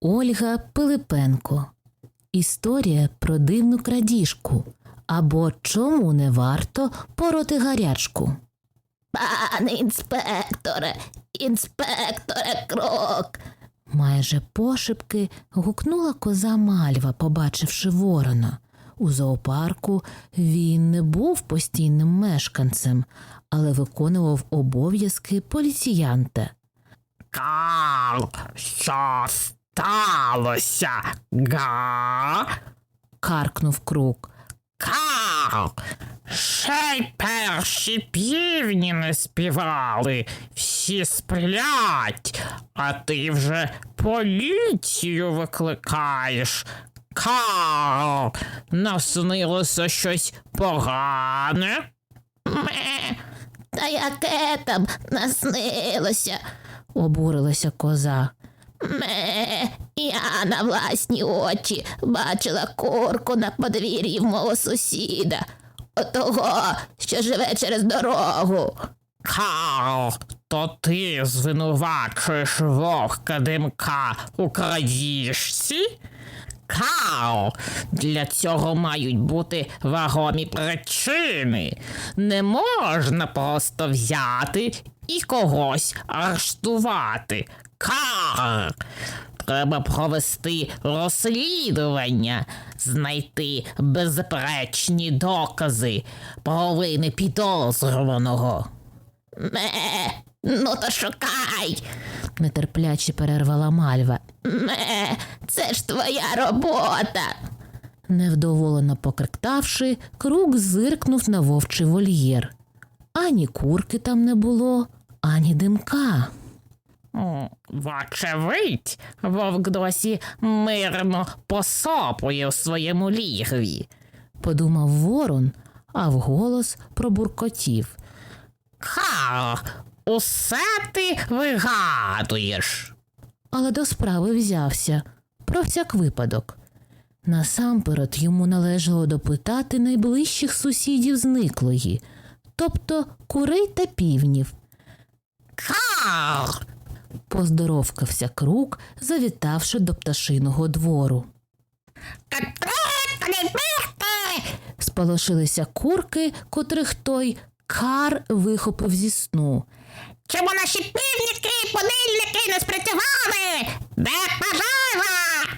Ольга Пилипенко. Історія про дивну крадіжку. Або чому не варто пороти гарячку. Пане інспекторе, інспекторе крок. Майже пошепки гукнула коза Мальва, побачивши ворона. У зоопарку він не був постійним мешканцем, але виконував обов'язки поліціянта. Кал, що сталося? Га? Каркнув крук. Кал, ще й перші півні не співали, всі сплять, а ти вже поліцію викликаєш. Кал, наснилося щось погане? Ме. Та яке там наснилося? Обурилася коза. Ме. Я на власні очі бачила курку на подвір'ї мого сусіда. Отого, що живе через дорогу. Кал, то ти звинувачуєш вовка димка у крадіжці? Кал, для цього мають бути вагомі причини. Не можна просто взяти і когось арештувати. Кал, треба провести розслідування, знайти беззаперечні докази провини підозрюваного. Ме. Ну то шукай. Нетерпляче перервала Мальва. Ме. Це ж твоя робота. Невдоволено покриктавши, крук зиркнув на вовчий вольєр. Ані курки там не було, ані димка. Вочевидь, вовк досі мирно посопує в своєму лігві. Подумав ворон, а вголос пробуркотів. Ха, усе ти вигадуєш. але до справи взявся про всяк випадок. Насамперед йому належало допитати найближчих сусідів зниклої, тобто курей та півнів. Ха, Поздоровкався крук, завітавши до пташиного двору. Сполошилися курки, котрих той кар вихопив зі сну. чому наші півники і подильники не спрацювали? Де пожежа?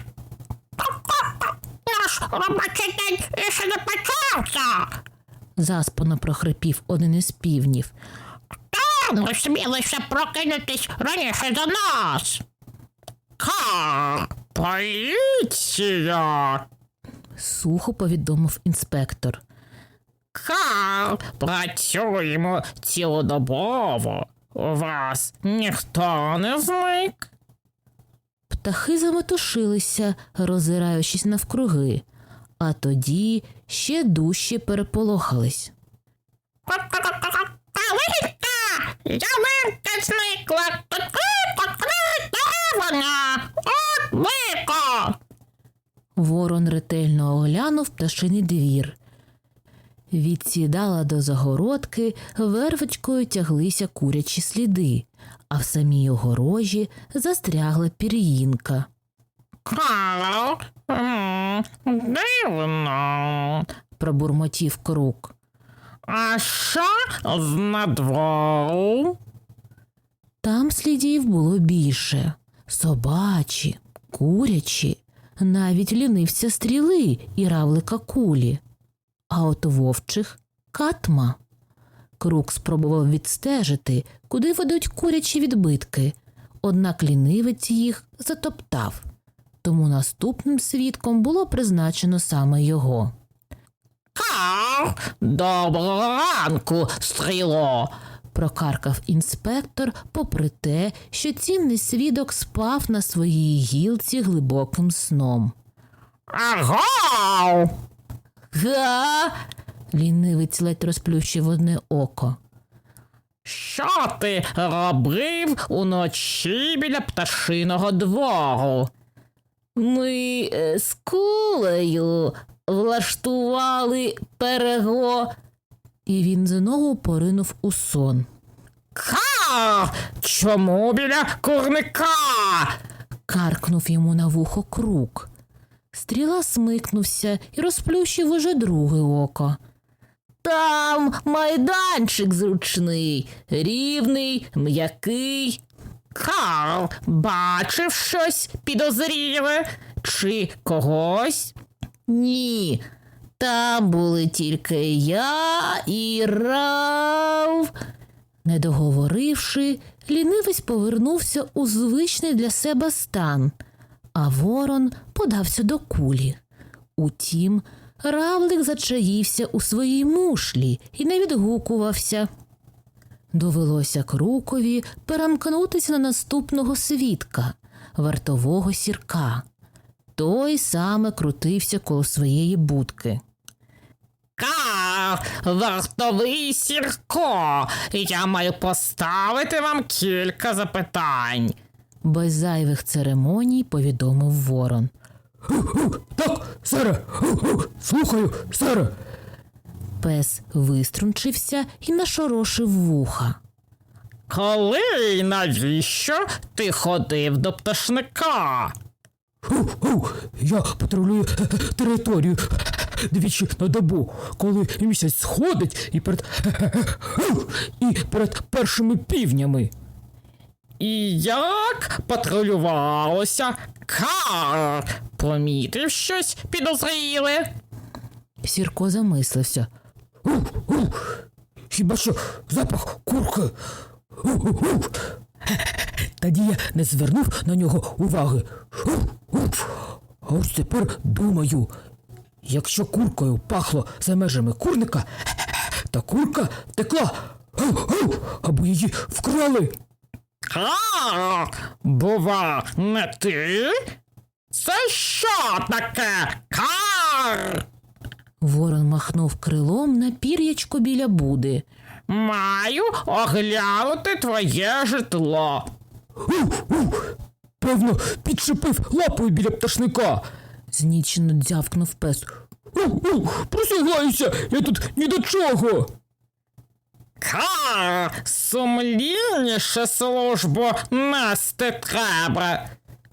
Наш робочий день ще не почався. Заспано прохрипів один із півнів. Не смілися прокинутись раніше за нас. Ха, поліція. Сухо повідомив інспектор. Ха, працюємо цілодобово. У вас ніхто не зник. Птахи заметушилися, роззираючись навкруги, а тоді ще дужче переполохались. Ялинка зникла! Де вона? От бико! Ворон ретельно оглянув пташиний двір. Від сідала до загородки вервочкою тяглися курячі сліди, а в самій огорожі застрягла пір'їнка. Дивно. Пробурмотів крук. А що з надвору? Там слідів було більше собачі, курячі, навіть лінився стріли і равлика кулі. А от вовчих катма. Крук спробував відстежити, куди ведуть курячі відбитки, однак лінивець їх затоптав. Тому наступним свідком було призначено саме його. Кал, доброго ранку, стріло. прокаркав інспектор, попри те, що цінний свідок спав на своїй гілці глибоким сном. Агов! Га. Лінивець ледь розплющив одне око. Що ти робив уночі біля пташиного двору? Ми е, з кулею влаштували перего. І він знову поринув у сон. Ка! Чому біля курника? каркнув йому на вухо крук. Стріла смикнувся і розплющив уже друге око. Там майданчик зручний, рівний, м'який. Карл, бачив щось підозріле? Чи когось? Ні, там були тільки я і Рав. Не договоривши, лінивець повернувся у звичний для себе стан, а ворон подався до кулі. Утім, равлик зачаївся у своїй мушлі і не відгукувався. Довелося крукові перемкнутися на наступного свідка, вартового сірка. Той саме крутився коло своєї будки. Карл, вартовий сірко, я маю поставити вам кілька запитань. Без зайвих церемоній повідомив ворон. Так, Сара, слухаю, Сара. Пес виструнчився і нашорошив вуха. Коли і навіщо ти ходив до пташника? Я патрулюю е, територію двічі на добу, коли місяць сходить і перед і перед першими півнями. І як патрулювалося? Карл, помітив щось підозріле? Сірко замислився. Хіба що запах курки. Тоді я не звернув на нього уваги. А ось тепер думаю, якщо куркою пахло за межами курника, та курка текла, або її вкрали. Карл, бува, не ти? Це що таке? Карл? Ворон махнув крилом на пір'ячко біля буди. Маю оглянути твоє житло. Певно, підшипив лапою біля пташника. Знічено дзявкнув пес. У-у, Присягаюся, я тут ні до чого. Карл, сумлінніше службу нести треба.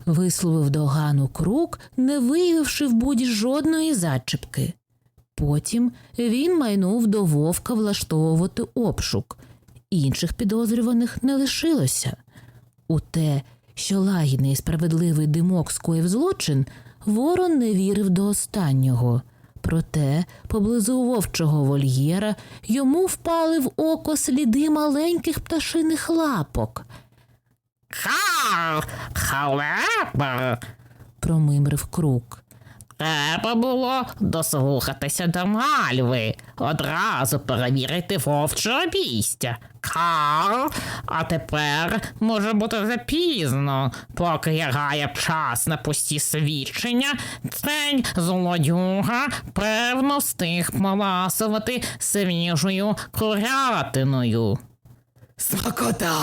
Висловив догану крук, не виявивши в буді жодної зачіпки. Потім він майнув до вовка влаштовувати обшук. Інших підозрюваних не лишилося. У те, що лагідний і справедливий димок скоїв злочин, ворон не вірив до останнього. Проте, поблизу вовчого вольєра йому впали в око сліди маленьких пташиних лапок. Ха халепа. Промимрив крук. Треба було дослухатися до мальви, одразу перевірити вовче обійстя. Карл, а тепер може бути запізно, поки я грає час на пусті свідчення, цей злодюга певно встиг поласувати свіжою курятиною. Смакота!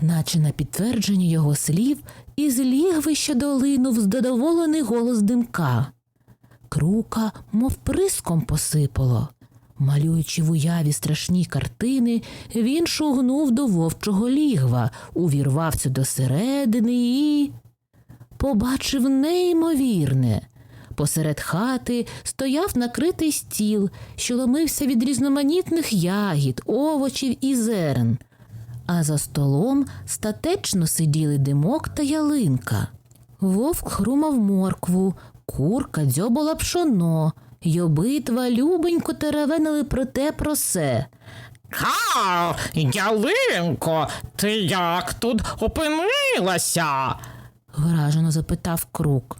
Наче на підтвердження його слів, із лігвища долинув здоволений голос димка. Крука, мов приском посипало. Малюючи в уяві страшні картини, він шугнув до вовчого лігва, увірвався до середини і. побачив неймовірне. Посеред хати стояв накритий стіл, що ломився від різноманітних ягід, овочів і зерен а за столом статечно сиділи димок та ялинка. Вовк хрумав моркву, курка дзьобала пшоно, й обидва любенько теревенили про те про се. Карл, ялинко, ти як тут опинилася? вражено запитав крук.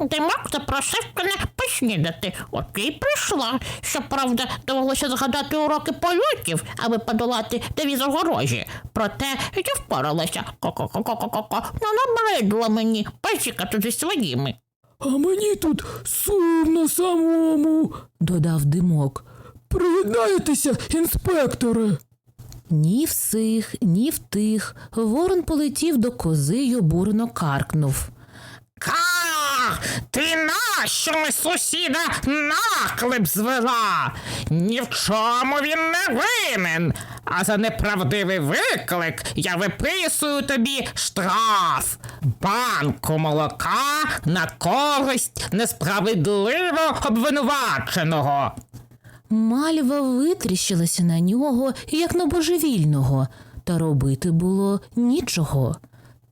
Димок запросив мене поснідати. От і прийшла. Щоправда, довелося згадати уроки польотів, аби подолати девіз огорожі. Проте я впоралася. Ко-ко-ко-ко-ко-ко. Ну, набридло мені песікати зі своїми. А мені тут сумно самому, додав димок. приєднаєтеся, інспекторе. Ні в сих, ні в тих. Ворон полетів до кози й обурено каркнув. Карл! Ти нащо сусіда наклеп звела? Ні в чому він не винен. А за неправдивий виклик я виписую тобі штраф. Банку молока на користь несправедливо обвинуваченого. Мальва витріщилася на нього, як на божевільного, та робити було нічого.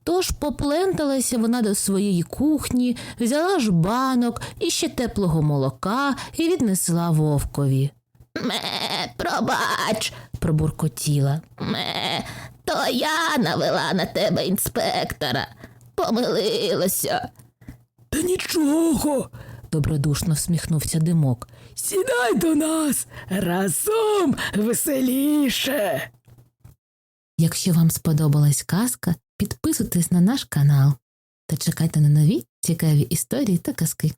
Тож попленталася вона до своєї кухні, взяла ж банок і ще теплого молока і віднесла вовкові. Ме, пробач, Пробуркотіла. ме, то я навела на тебе інспектора. Помилилася. Та нічого. Добродушно всміхнувся димок. Сідай до нас разом веселіше. Якщо вам сподобалась казка, підписуйтесь на наш канал та чекайте на нові цікаві історії та казки.